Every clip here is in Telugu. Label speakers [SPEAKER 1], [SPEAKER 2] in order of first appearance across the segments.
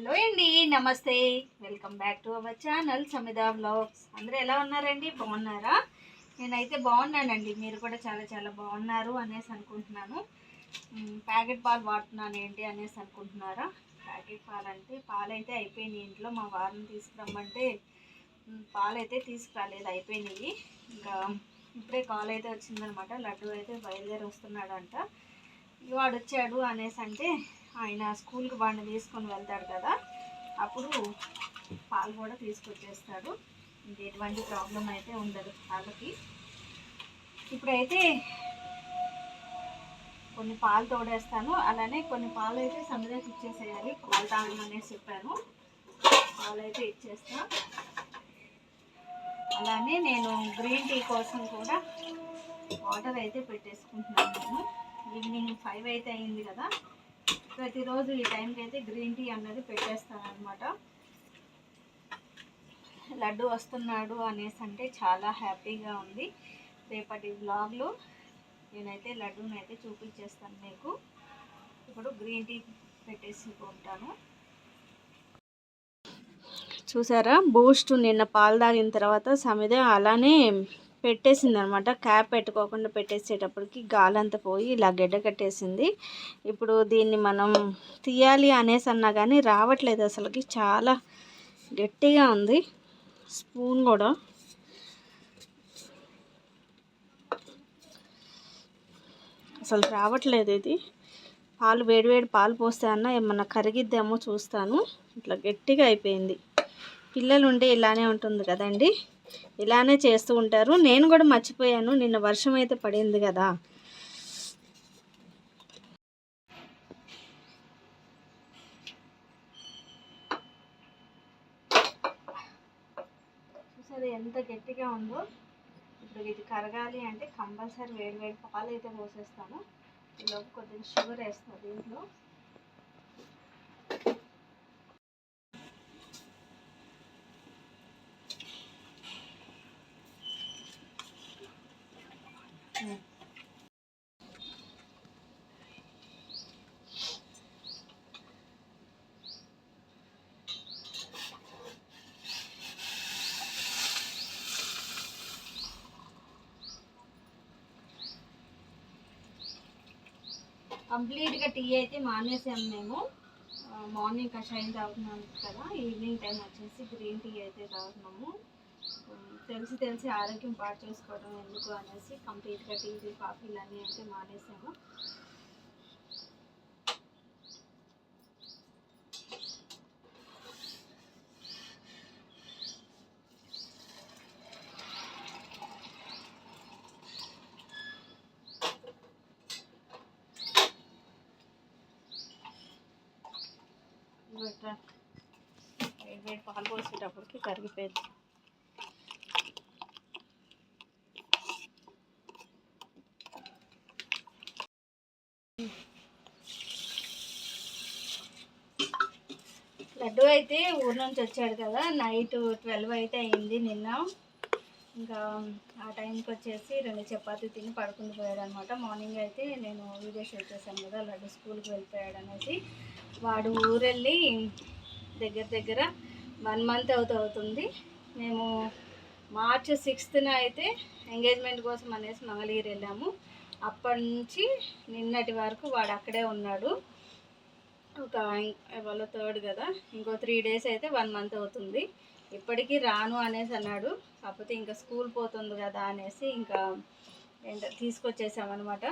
[SPEAKER 1] హలో అండి నమస్తే. Welcome back to our channel Samida blogs అందరూ ఎలా ఉన్నారండి? బాగున్నారా? నేనైతే బాగున్నానండి. మీరు కూడా చాలా చాలా బాగున్నారు అనేసి అనుకుంటున్నాను. ప్యాకెట్ పాలు వాడుతున్నాను ఏంటి అనేసి అనుకుంటున్నారా? ప్యాకెట్ పాలు అంటే పాలు అయితే అయిపోయినాయి. ఇంట్లో మా వారిని తీసుకురమ్మంటే పాలైతే పాలు అయితే తీసుకురాలేదు. అయిపోయినాయి. ఇంకా ఇప్పుడే కాల్ అయితే వచ్చిందనమాట. లడ్డు అయితే బయలుదేరి వస్తున్నాడంట. వాడు వచ్చాడు అనేసి అంటే ఆయన స్కూల్కి వాడిని తీసుకొని వెళ్తాడు కదా అప్పుడు పాలు కూడా తీసుకొచ్చేస్తాడు. ఇంక ఎటువంటి ప్రాబ్లం అయితే ఉండదు పాలకి ఇప్పుడైతే కొన్ని పాలు తోడేస్తాను. అలానే కొన్ని పాలు అయితే సమిదాకి ఇచ్చేసేయాలి. పాలు తాగమనేసి చెప్పాను. పాలు అయితే ఇచ్చేస్తా. అలానే నేను గ్రీన్ టీ కోసం కూడా వాటర్ అయితే పెట్టేసుకుంటున్నాను. నేను ఈవినింగ్ ఫైవ్ అయితే అయింది కదా. ప్రతిరోజు ఈ టైంకి అయితే గ్రీన్ టీ అన్నది పెట్టేస్తాను అనమాట లడ్డు వస్తున్నాడు అనేసి అంటే చాలా హ్యాపీగా ఉంది. రేపటి బ్లాగ్లో నేనైతే లడ్డూని అయితే చూపించేస్తాను మీకు. ఇప్పుడు గ్రీన్ టీ పెట్టేసి ఉంటాను చూసారా? బూస్ట్ నిన్న పాలు తాగిన తర్వాత సమిద అలానే పెట్టేసింది అనమాట క్యాప్ పెట్టుకోకుండా పెట్టేసేటప్పటికి గాలంతా పోయి ఇలా గడ్డ కట్టేసింది. ఇప్పుడు దీన్ని మనం తీయాలి అనేసి అన్నా కానీ రావట్లేదు అసలుకి. చాలా గట్టిగా ఉంది. స్పూన్ కూడా. అసలు రావట్లేదు ఇది. పాలు వేడివేడి పాలు పోస్తే అన్న ఏమన్నా కరిగిద్దేమో చూస్తాను. ఇట్లా గట్టిగా అయిపోయింది. పిల్లలు ఉంటే ఇలానే ఉంటుంది కదండి. ఇలానే చేస్తూ ఉంటారు. నేను కూడా మర్చిపోయాను. నిన్న వర్షం అయితే పడింది కదా. చూసారు ఎంత గట్టిగా ఉందో? ఇప్పుడు ఇది కరగాలి అంటే కంపల్సరీ వేడి వేడి పాలు అయితే పోసేస్తాను ఈలోపు కొద్దిగా షుగర్ వేస్తాను దీంట్లో కంప్లీట్గా టీ అయితే మానేసాము మేము. మార్నింగ్ కషాయం తాగుతున్నాం కదా ఈవినింగ్ టైం వచ్చేసి గ్రీన్ టీ అయితే తాగుతున్నాము. తెలిసి తెలిసి ఆరోగ్యం పాటు చేసుకోవడం ఎందుకు అనేసి కంప్లీట్గా టీలు కాఫీలు అన్నీ అయితే మానేసాము ఇట్లా వేడి వేడి పాలు కరిగిపోయింది. లడ్డు అయితే ఊరి నుంచి వచ్చాడు కదా నైట్ ట్వెల్వ్ అయితే అయింది నిన్న. ఇంకా ఆ టైంకి వచ్చేసి రెండు చపాతి తిని పడుకుని పోయాడు అనమాట మార్నింగ్ అయితే నేను వీడియో షూట్ చేశాను కదా లడ్డు స్కూల్కి వెళ్ళిపోయాడు అనేసి వాడు ఊరెళ్ళి దగ్గర దగ్గర వన్ మంత్ అవుతూ అవుతుంది. మేము మార్చ్ సిక్స్త్న అయితే ఎంగేజ్మెంట్ కోసం అనేసి మంగళగిరి వెళ్ళాము. అప్పటి నుంచి నిన్నటి వరకు వాడు అక్కడే ఉన్నాడు. ఒక వాళ్ళ థర్డ్ కదా ఇంకో త్రీ డేస్ అయితే వన్ మంత్ అవుతుంది. ఇప్పటికీ రాను అనేసి అన్నాడు. కాకపోతే ఇంకా స్కూల్ పోతుంది కదా అనేసి ఇంకా ఏంటో తీసుకొచ్చేసామన్నమాట.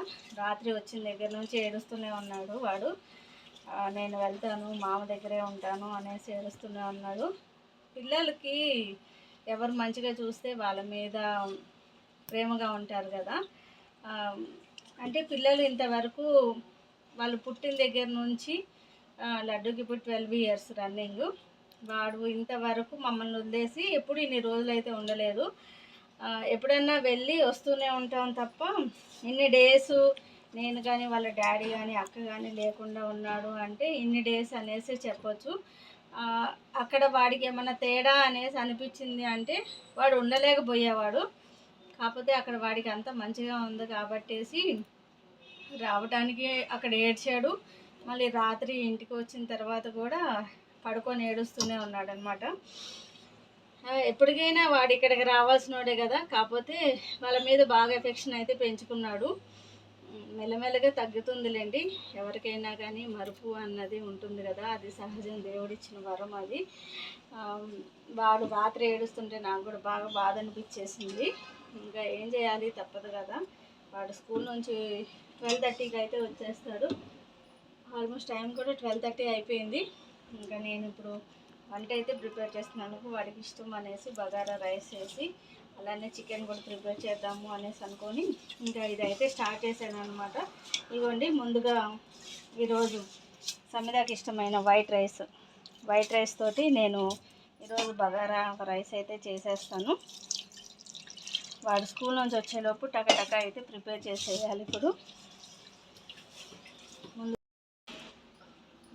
[SPEAKER 1] రాత్రి వచ్చిన దగ్గర నుంచి ఏడుస్తూనే ఉన్నాడు వాడు. నేను వెళ్తాను మామ దగ్గరే ఉంటాను అనేసి ఏడుస్తూనే ఉన్నాడు. పిల్లలకి ఎవరు మంచిగా చూస్తే వాళ్ళ మీద ప్రేమగా ఉంటారు కదా. అంటే పిల్లలు ఇంతవరకు వాళ్ళు పుట్టిన దగ్గర నుంచి లడ్డూకి లడ్డుకి ఇప్పుడు ట్వెల్వ్ ఇయర్స్ రన్నింగ్. వాడు ఇంతవరకు మమ్మల్ని వదిలేసి ఎప్పుడు ఇన్ని రోజులు అయితే ఉండలేదు ఎప్పుడన్నా వెళ్ళి వస్తూనే ఉంటాం తప్ప ఇన్ని డేస్ నేను కానీ వాళ్ళ డాడీ కానీ అక్క కానీ లేకుండా ఉన్నాడు అంటే ఇన్ని డేస్ అనేసి చెప్పొచ్చు. అక్కడ వాడికి ఏమైనా తేడా అనేసి అనిపించింది అంటే వాడు ఉండలేకపోయేవాడు. కాకపోతే అక్కడ వాడికి అంత మంచిగా ఉంది కాబట్టేసి రావటానికి అక్కడ ఏడ్చాడు. మళ్ళీ రాత్రి ఇంటికి వచ్చిన తర్వాత కూడా పడుకొని ఏడుస్తూనే ఉన్నాడనమాట ఎప్పటికైనా వాడు ఇక్కడికి రావాల్సినోడే కదా. కాకపోతే వాళ్ళ మీద బాగా ఎఫెక్షన్ అయితే పెంచుకున్నాడు. మెల్లమెల్లగా తగ్గుతుందిలేండి. ఎవరికైనా కానీ మరుపు అన్నది ఉంటుంది కదా అది సహజం దేవుడిచ్చిన వరం అది. వాడు రాత్రి ఏడుస్తుంటే నాకు కూడా బాగా బాధ అనిపించేసింది. ఇంకా ఏం చేయాలి? తప్పదు కదా. వాడు స్కూల్ నుంచి ట్వెల్వ్ థర్టీకి అయితే వచ్చేస్తాడు. ఆల్మోస్ట్ టైం కూడా ట్వెల్వ్ థర్టీ అయిపోయింది. ఇంకా నేను ఇప్పుడు వంట అయితే ప్రిపేర్ చేస్తున్నాను. వాడికి ఇష్టం అనేసి బగారా రైస్ వేసి అలానే చికెన్ కూడా ప్రిపేర్ చేద్దాము అనేసి అనుకొని ఇంకా ఇదైతే స్టార్ట్ చేశాను అనమాట ఇవ్వండి ముందుగా ఈరోజు సమిదాకి ఇష్టమైన వైట్ రైస్. వైట్ రైస్ తోటి నేను ఈరోజు బగారా రైస్ అయితే చేసేస్తాను. వాడు స్కూల్ నుంచి వచ్చేలోపు టక అయితే ప్రిపేర్ చేసేయాలి ఇప్పుడు ముందు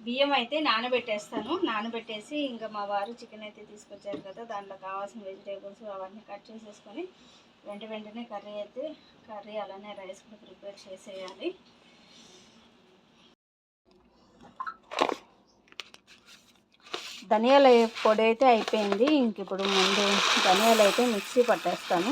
[SPEAKER 1] బియ్యం అయితే నానబెట్టేస్తాను. నానబెట్టేసి ఇంకా మా వారు చికెన్ అయితే తీసుకొచ్చారు కదా దాంట్లో కావాల్సిన వెజిటేబుల్స్ అవన్నీ కట్ చేసేసుకొని వెంట వెంటనే కర్రీ అయితే కర్రీ అలానే రైస్ కూడా ప్రిపేర్ చేసేయాలి. ధనియాల పొడి అయితే అయిపోయింది. ఇంక ఇప్పుడు ముందు ధనియాలు అయితే మిక్సీ పట్టేస్తాను.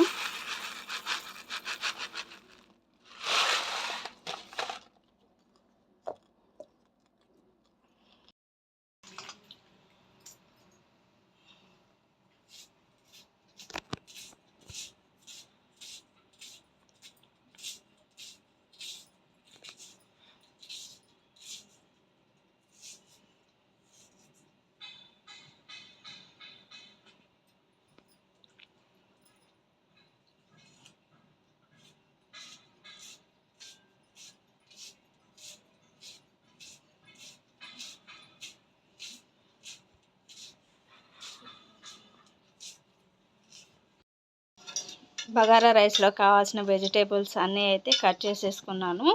[SPEAKER 1] బగారా రైస్లో కావాల్సిన వెజిటేబుల్స్ అన్నీ అయితే కట్ చేసేసుకున్నాను.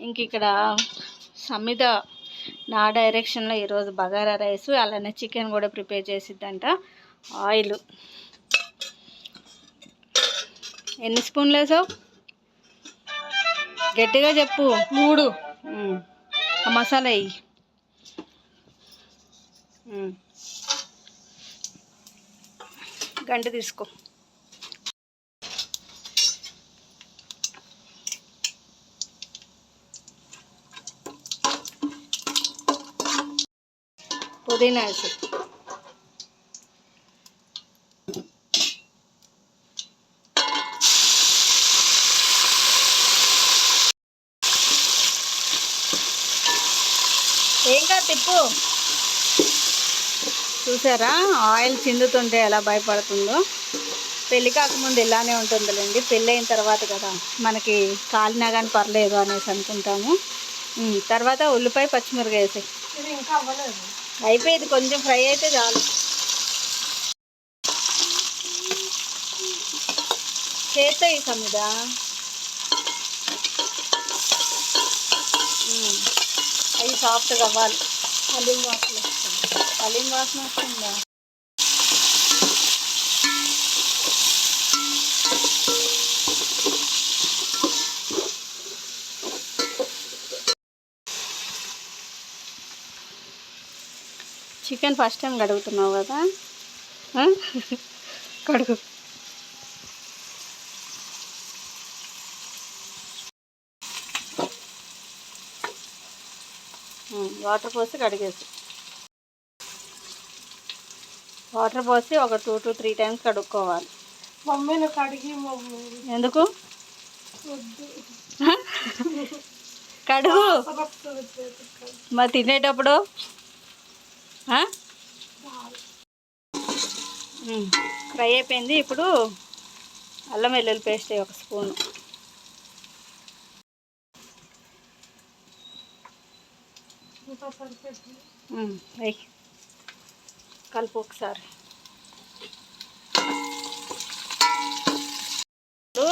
[SPEAKER 1] ఇంక ఇక్కడ సమిద నా డైరెక్షన్లో ఈరోజు బగారా రైస్ అలానే చికెన్ కూడా ప్రిపేర్ చేసిద్దంట. ఆయిల్. ఎన్ని స్పూన్లు వేసావు? గట్టిగా చెప్పు. మూడు. మసాలా వేయి ఉమ్. గంట తీసుకో. పుదీనా వేసి. ఏం కాదు తిప్పు? చూసారా? ఆయిల్ చిందుతుంటే ఎలా భయపడుతుందో? పెళ్ళి కాకముందు ఇలానే ఉంటుందిలేండి. పెళ్ళి అయిన తర్వాత కదా మనకి కాలినా కానీ పర్లేదు అనేసి అనుకుంటాము. తర్వాత ఉల్లిపాయ పచ్చిమిరకాయ వేసి.
[SPEAKER 2] ఇంకా అవ్వలేదు.
[SPEAKER 1] అయిపోయింది కొంచెం ఫ్రై అయితే చాలు. చేస్తాయి సమిద ఉమ్, అవి సాఫ్ట్గా అవ్వాలి.
[SPEAKER 2] అల్లం వాసన వస్తుంది.
[SPEAKER 1] హలీం వాసన వస్తుందా? చికెన్ ఫస్ట్ టైం కడుగుతున్నావు కదా? కడుగు. వాటర్ పోసి కడిగేసి. వాటర్ పోసి ఒక టూ టు త్రీ టైమ్స్ కడుక్కోవాలి.
[SPEAKER 2] మమ్మీని కడిగి మమ్మీ.
[SPEAKER 1] ఎందుకు? కడుగు. మరి తినేటప్పుడు? ఫ్రై అయిపోయింది. ఇప్పుడు అల్లం వెల్లుల్లి పేస్ట్ ఒక స్పూను. కలుపు ఒకసారి. ఇప్పుడు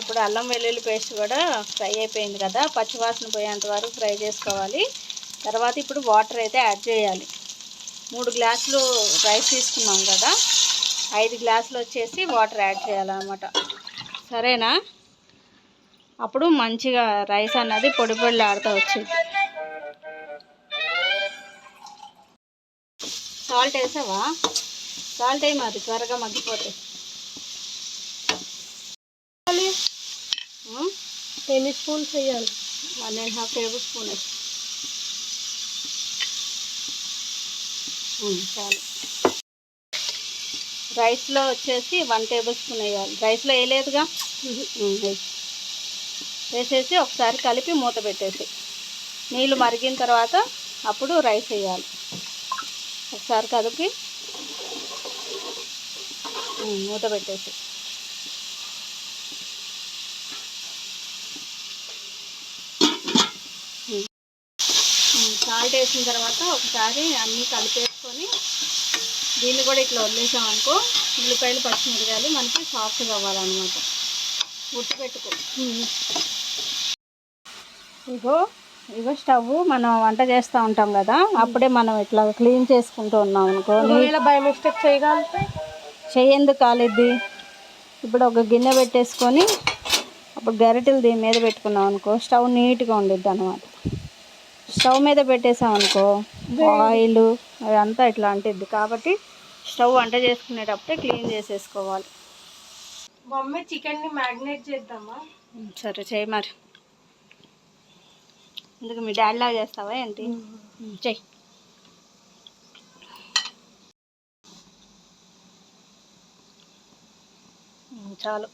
[SPEAKER 1] ఇప్పుడు అల్లం వెల్లుల్లి పేస్ట్ కూడా ఫ్రై అయిపోయింది కదా. పచ్చివాసన పోయేంత వరకు ఫ్రై చేసుకోవాలి. తర్వాత ఇప్పుడు వాటర్ అయితే యాడ్ చేయాలి. మూడు గ్లాసులు రైస్ తీసుకున్నాం కదా. ఐదు గ్లాసులు వచ్చేసి వాటర్ యాడ్ చేయాలన్నమాట. సరేనా? అప్పుడు మంచిగా రైస్ అన్నది పొడి పొడిలాడుతూ వచ్చింది. సాల్ట్ వేసావా? సాల్ట్ వేయి మరి త్వరగా మగ్గిపోతాయి.
[SPEAKER 2] ఎన్ని స్పూన్స్ వేయాలి?
[SPEAKER 1] One and half tablespoon వేసి చాలు. రైస్లో వచ్చేసి వన్ టేబుల్ స్పూన్ వేయాలి. రైస్లో వేయలేదుగా? వేసేసి ఒకసారి కలిపి మూత పెట్టేసి. నీళ్ళు మరిగిన తర్వాత అప్పుడు రైస్ వేయాలి. ఒకసారి కలిపి మూత పెట్టేసి. సాల్ట్ వేసిన తర్వాత ఒకసారి అన్నీ కలిపేసుకొని దీన్ని కూడా ఇట్లా వదిలేసామనుకో ఉల్లిపాయలు పచ్చిమిరకాయలు మనకి సాఫ్ట్గా అవ్వాలన్నమాట. ఉట్టి పెట్టుకో. ఇగో ఇగో స్టవ్ మనం వంట చేస్తూ ఉంటాం కదా అప్పుడే మనం ఇట్లా క్లీన్ చేసుకుంటూ ఉన్నాం అనుకో.
[SPEAKER 2] బై మిస్టేక్ చేయగలిగితే?
[SPEAKER 1] చెయ్యేందుకు కాలిద్ది? ఇప్పుడు ఒక గిన్నె పెట్టేసుకొని అప్పుడు గరిటెలు దీని మీద పెట్టుకున్నాం అనుకో స్టవ్ నీట్గా ఉండిద్ది అనమాట స్టవ్ మీద పెట్టేసాం అనుకో ఆయిల్ అదంతా ఇట్లా అంటిద్ది. కాబట్టి స్టవ్ వంట చేసుకునేటప్పుడే క్లీన్ చేసేసుకోవాలి.
[SPEAKER 2] చికెన్ని మ్యాగ్నేట్ చేద్దామా?
[SPEAKER 1] సరే చేయి మరి. ఎందుకు మీ డాడీలాగా చేస్తావా ఏంటి? చెయ్యి. చాలు.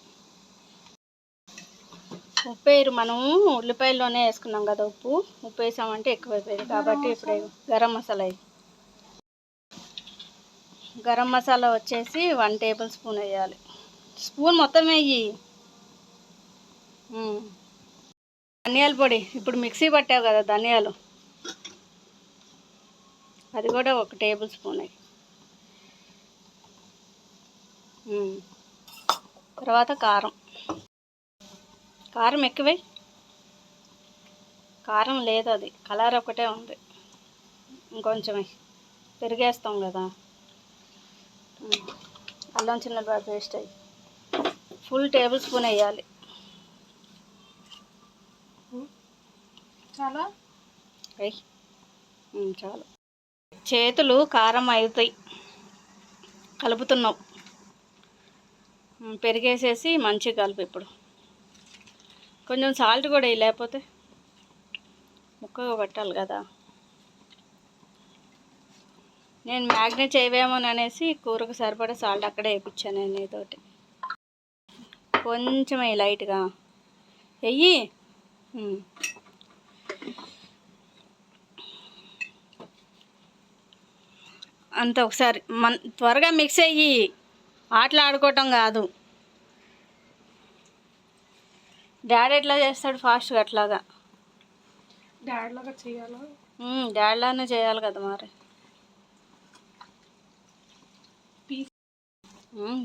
[SPEAKER 1] ఉప్పు వేయరు మనం. ఉల్లిపాయల్లోనే వేసుకున్నాం కదా ఉప్పు. ఉప్పు వేసామంటే ఎక్కువైపోయింది. కాబట్టి ఇప్పుడు గరం మసాలా వేయి. గరం మసాలా వచ్చేసి వన్ టేబుల్ స్పూన్ వేయాలి. స్పూన్ మొత్తం వేయి. ధనియాల పొడి. ఇప్పుడు మిక్సీ పట్టావు కదా ధనియాలు. అది కూడా ఒక టేబుల్ స్పూన్ తర్వాత కారం. కారం ఎక్కువే. కారం లేదు అది. కలర్ ఒకటే ఉంది. ఇంకొంచెమే పెరిగేస్తాం కదా. అల్లం చిన్నపాయ పేస్ట్ అయ్యి. ఫుల్ టేబుల్ స్పూన్ వేయాలి.
[SPEAKER 2] చాలా?
[SPEAKER 1] చాలు. చేతులు కారం అవుతాయి కలుపుతున్నావు పెరిగేసేసి మంచిగా కలుపు ఇప్పుడు. కొంచెం సాల్ట్ కూడా లేకపోతే ముక్కగా పట్టాలి కదా. నేను మ్యాగ్నెట్ చేయవేమోని అనేసి కూరకు సరిపడా సాల్ట్ అక్కడే వేయించాను నేను నీతోటి కొంచెం లైట్గా. వెయ్యి. అంత ఒకసారి మన త్వరగా మిక్స్ అయ్యి ఆటలు ఆడుకోవటం కాదు. డాడీ ఎట్లా చేస్తాడు ఫాస్ట్గా అట్లాగా?
[SPEAKER 2] డాడ్ లాగా చేయాలా?
[SPEAKER 1] డాడీలానే చేయాలి కదా మరి
[SPEAKER 2] పీస్
[SPEAKER 1] ఉమ్,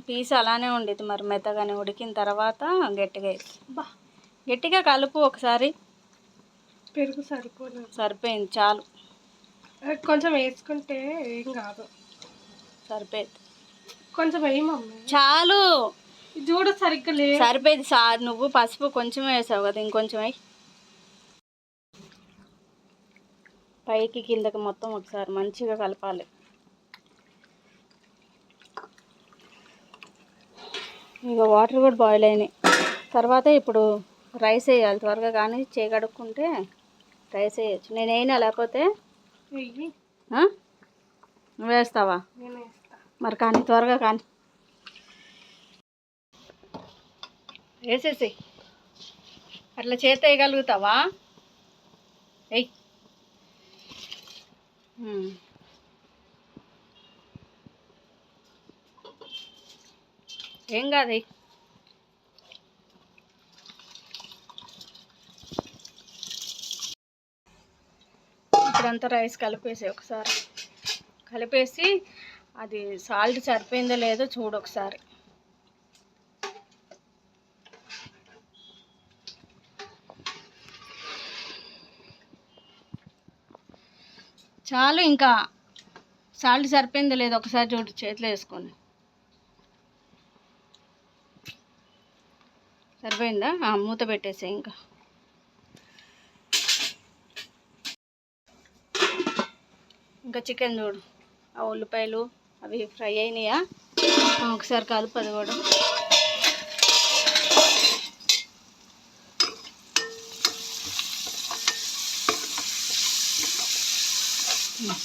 [SPEAKER 1] పీస్ అలానే ఉండేది మరి మెత్తగానే ఉడికిన తర్వాత గట్టిగా
[SPEAKER 2] బా
[SPEAKER 1] గట్టిగా కలుపు ఒకసారి.
[SPEAKER 2] పెరుగు సరిపోదు.
[SPEAKER 1] సరిపోయింది చాలు.
[SPEAKER 2] కొంచెం వేసుకుంటే ఏం కాదు.
[SPEAKER 1] సరిపోయింది.
[SPEAKER 2] కొంచెం వేయి మమ్మీ.
[SPEAKER 1] చాలు.
[SPEAKER 2] చూడ సరిగ్గా లేదు.
[SPEAKER 1] సరిపోయింది సా నువ్వు పసుపు కొంచెం వేసావు కదా ఇంకొంచెం వేయి. పైకి కిందకి మొత్తం ఒకసారి మంచిగా కలపాలి. ఇక వాటర్ కూడా బాయిల్ అయినాయి. తర్వాత ఇప్పుడు రైస్ వేయాలి. త్వరగా కానీ చేయగడుక్కుంటే రైస్ వేయచ్చు. నేను వేయనా లేకపోతే
[SPEAKER 2] వెయ్యి.
[SPEAKER 1] వేస్తావా? మరి కానీ త్వరగా కానీ. వేసేసి అట్లా చేత వేయగలుగుతావా? ఎయ్ ఏం కాదు. ఎయ్. ఇప్పుడంతా రైస్ కలిపేసి ఒకసారి. కలిపేసి అది సాల్ట్ సరిపోయిందో లేదో చూడు ఒకసారి. చాలు ఇంకా సాల్ట్ సరిపోయిందో లేదో ఒకసారి చూడు చేతిలో వేసుకొని. సరిపోయిందా? మూత పెట్టేసే ఇంకా. ఇంకా చికెన్ చూడు. ఆ ఉల్లిపాయలు అవి ఫ్రై అయినాయా? ఒకసారి కలుపు అది కూడా.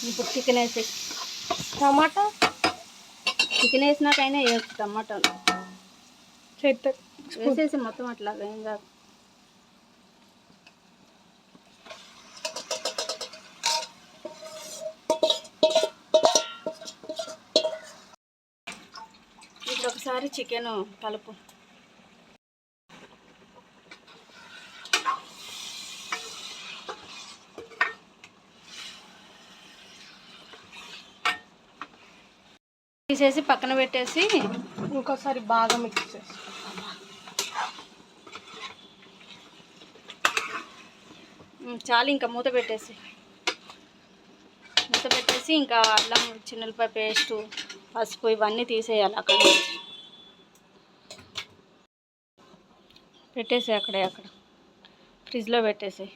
[SPEAKER 1] ఇప్పుడు చికెన్ వేసి
[SPEAKER 2] టమాటా?
[SPEAKER 1] చికెన్ వేసినాకైనా వేయచ్చు టమాటాలు.
[SPEAKER 2] చెత్త.
[SPEAKER 1] వేసేసి మొత్తం అట్లా ఏం కాదు. ఇప్పుడు ఒకసారి చికెన్ కలుపు. తీసేసి పక్కన పెట్టేసి
[SPEAKER 2] ఇంకోసారి బాగా మిక్స్ చేసి.
[SPEAKER 1] చాలు ఇంకా మూత పెట్టేసి. మూత పెట్టేసి ఇంకా అల్లం చిన్నపాయ పేస్టు పసుపు ఇవన్నీ తీసేయాలి అక్కడ పెట్టేసాయి పెట్టేసి అక్కడే అక్కడ. ఫ్రిడ్జ్లో పెట్టేసి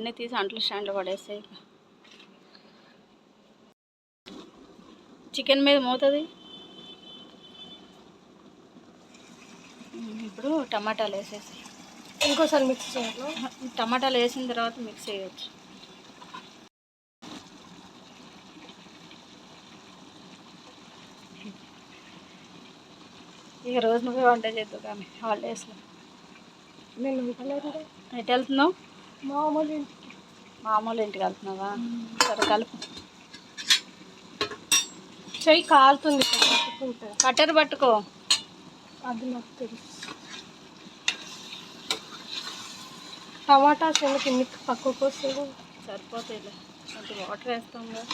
[SPEAKER 1] అవన్నీ తీసి అంట్లు స్టాండ్లో పడేసాయి చికెన్ మీద మూతది? ఇప్పుడు టమాటాలు వేసేసి.
[SPEAKER 2] ఇంకోసారి మిక్స్ చేయాలి
[SPEAKER 1] టమాటాలు వేసిన తర్వాత మిక్స్ చేయొచ్చు. ఇక రోజు నువ్వే వంట చేద్దావు కానీ హాలిడేస్లో.
[SPEAKER 2] నేను
[SPEAKER 1] ఎటు వెళ్తున్నావు?
[SPEAKER 2] మామూలు ఇంటికి.
[SPEAKER 1] మామూలు ఇంటికి వెళ్తున్నావా? సరే కలుపు.
[SPEAKER 2] చెయ్యి కాలుతుంది. పట్టుకుంటే.
[SPEAKER 1] కట్టెర పట్టుకో.
[SPEAKER 2] అది నాకు తెలుసు. టమాటాస్ ఎందుకు ఇన్ని పక్కకు వస్తుంది
[SPEAKER 1] సరిపోతాయిలే. కొంచెం వాటర్ వేస్తాం కదా.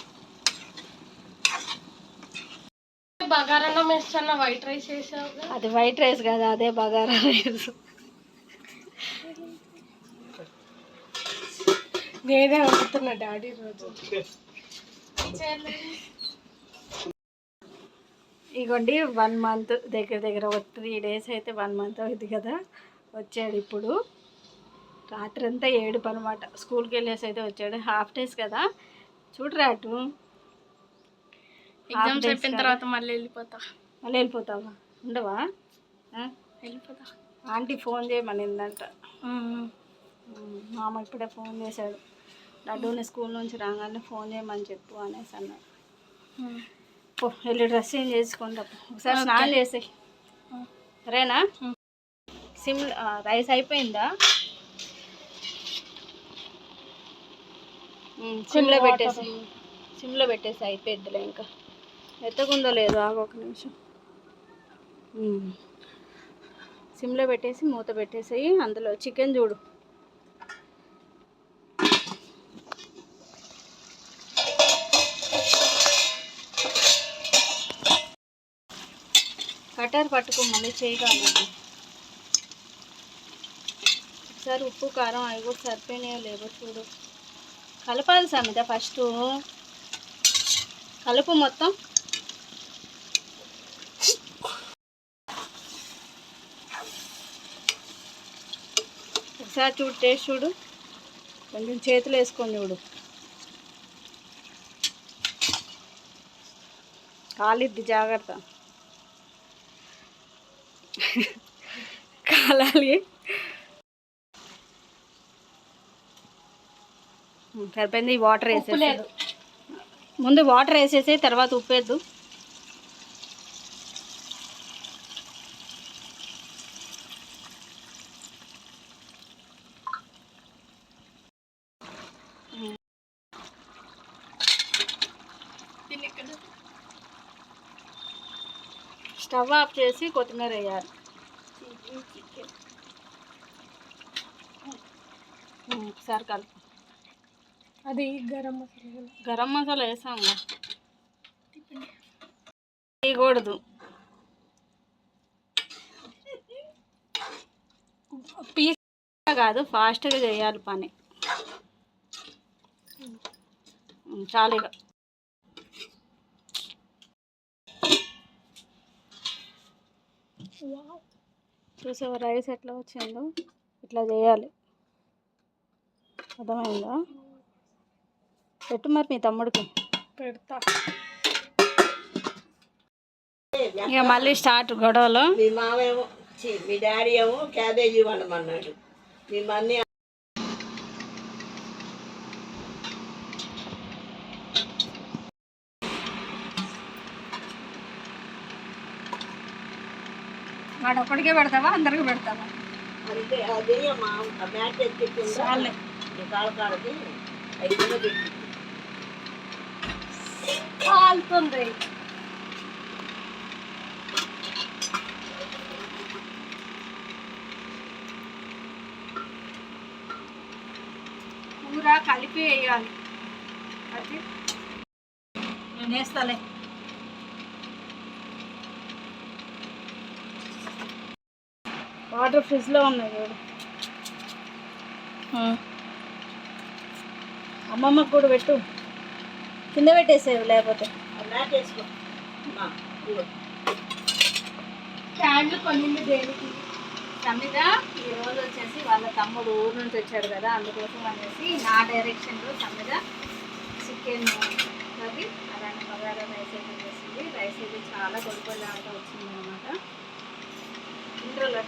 [SPEAKER 2] బగారన్నం వేస్తున్నా వైట్ రైస్ వేసావు
[SPEAKER 1] అది వైట్ రైస్ కదా అదే బగారా రైస్.
[SPEAKER 2] నేనే వండుతున్నా డాడీ రోజు.
[SPEAKER 1] ఇగోండి వన్ మంత్ దగ్గర దగ్గర ఒక త్రీ డేస్ అయితే వన్ మంత్ అవుతుంది కదా. వచ్చాడు ఇప్పుడు. రాత్రి అంతా ఏడుపు అనమాట స్కూల్కి వెళ్ళేసి అయితే వచ్చాడు. హాఫ్ డేస్ కదా. చూడరా అటు
[SPEAKER 2] ఎగ్జామ్స్ అయిపోయిన తర్వాత మళ్ళీ వెళ్ళిపోతా.
[SPEAKER 1] మళ్ళీ వెళ్ళిపోతావా? ఉండవా?
[SPEAKER 2] వెళ్ళిపోతా.
[SPEAKER 1] ఆంటీ ఫోన్ చేయమనిందంట. మామ ఇప్పుడే ఫోన్ చేశాడు. లడ్డూని స్కూల్ నుంచి రాగానే ఫోన్ చేయమని చెప్పు అనేసి అన్నాడు. వెళ్ళి డ్రెస్ చేంజ్ చేసుకుంటా ఒకసారి స్నానం చేసి సరేనా? సిమ్ రైస్ అయిపోయిందా? సిమ్లో పెట్టేసి సిమ్లో పెట్టేసి అయిపోయిద్దిలే ఇంకా. ఎత్తకుందో లేదో ఆగు ఒక నిమిషం. సిమ్లో పెట్టేసి మూత పెట్టేసేయి అందులో చికెన్ చూడు. కటర్ పట్టుకో మళ్ళీ చేయగలదు ఒకసారి ఉప్పు కారం అవి కూడా సరిపోయినాయో లేవో చూడు. కలపాలి సమిత ఫస్ట్. కలుపు మొత్తం. ఒకసారి చూడు టేస్ట్ చూడు. కొంచెం చేతులు వేసుకొని చూడు. కాలిద్ది జాగ్రత్త. ఉమ్, సరిపోయింది వాటర్ వేసేసి. ముందు వాటర్ వేసేసి తర్వాత ఉప్పు వేద్దు. స్టవ్ ఆఫ్ చేసి కొత్తిమీర వేయాలి. ఒకసారి కలుపు.
[SPEAKER 2] అది గరం మసాలా.
[SPEAKER 1] గరం మసాలా వేసాం వేయకూడదు.
[SPEAKER 2] పీస్
[SPEAKER 1] కాదు ఫాస్ట్గా చేయాలి పని. చాలు ఇక. చూసావా రైస్ ఎట్లా వచ్చిందో? ఇట్లా చేయాలి. అర్థమైందా? పెట్టు మరి మీ తమ్ముడికి.
[SPEAKER 2] పెడతా.
[SPEAKER 1] ఇక మళ్ళీ స్టార్ట్ గొడవలు.
[SPEAKER 3] మీ మామ ఏమో ఛీ, మీ డాడీ ఏమో క్యాబేజీ వండమన్నాడు. మీ మమ్మీ
[SPEAKER 1] వాడు ఒక్కడికే పెడతావా? అందరికి పెడతావా?
[SPEAKER 3] అంటే అదే మా మ్యాట్ ఎత్తికుందా
[SPEAKER 1] చాలే.
[SPEAKER 3] మీ కాళ్ళ కాడకి ఐదు కిలో
[SPEAKER 2] కాలుతుంది
[SPEAKER 1] కూర కలిపి వేయాలి. అది. నేను వేస్తాలే. వాటర్ ఫ్రిడ్జ్లో ఉన్నాయి చూడు. అమ్మమ్మకు కూడా పెట్టు. కింద పెట్టేసేవి లేకపోతే.
[SPEAKER 2] క్యాన్లు కొన్ని దేనికి?
[SPEAKER 1] తమ్మిద ఈ రోజు వచ్చేసి వాళ్ళ తమ్ముడు ఊరు నుంచి వచ్చాడు కదా అందుకోసం అనేసి నా డైరెక్షన్లో తమ్మిద చికెన్ కర్రీ అలానే బగారా రైస్ అయితే చేసింది. రైస్ అయితే చాలా కొడుకోలాగా వచ్చింది అనమాట ఇంట్రోలో